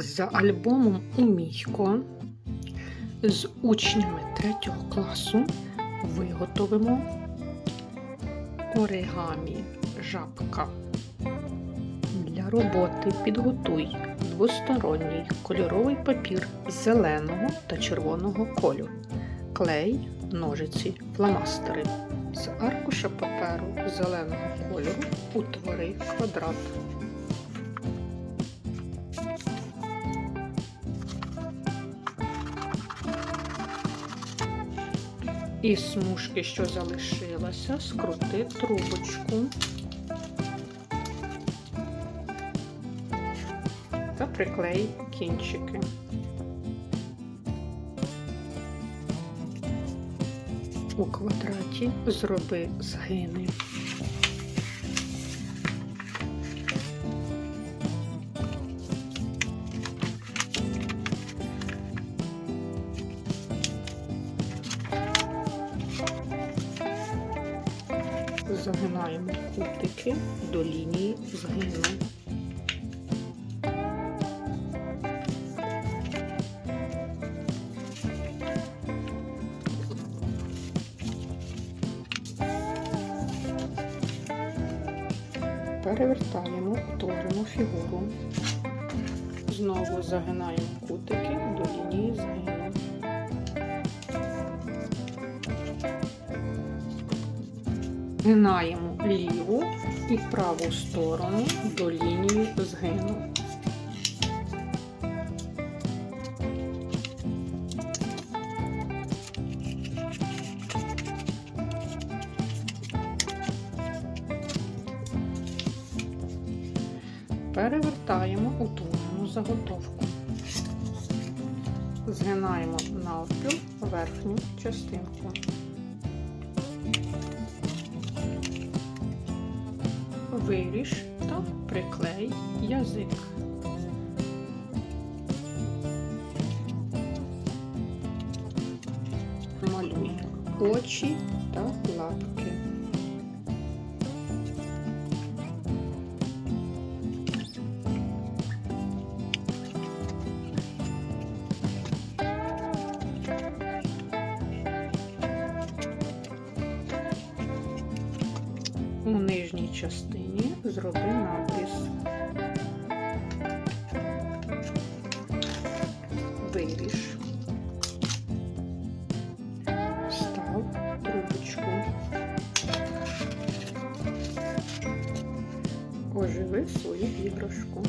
За альбомом Умійко з учнями 3 класу виготовимо оригамі жабка. Для роботи підготуй двосторонній кольоровий папір зеленого та червоного кольору, клей, ножиці, фломастери. З аркуша паперу зеленого кольору утвори квадрат. І смужки, що залишилося, скрути трубочку та приклей кінчики. У квадраті зроби згини. Загинаємо кутики до лінії згину. Перевертаємо утворену фігуру. Знову загинаємо кутики до лінії згину. Згинаємо ліву і праву сторону до лінії згину. Перевертаємо утворену заготовку. Згинаємо навпіл верхню частинку. Виріж та приклей язик. Малюй очі та лапки. Нижній частині зроби надріз. Виріж. Встав трубочку. Оживи свою іграшку.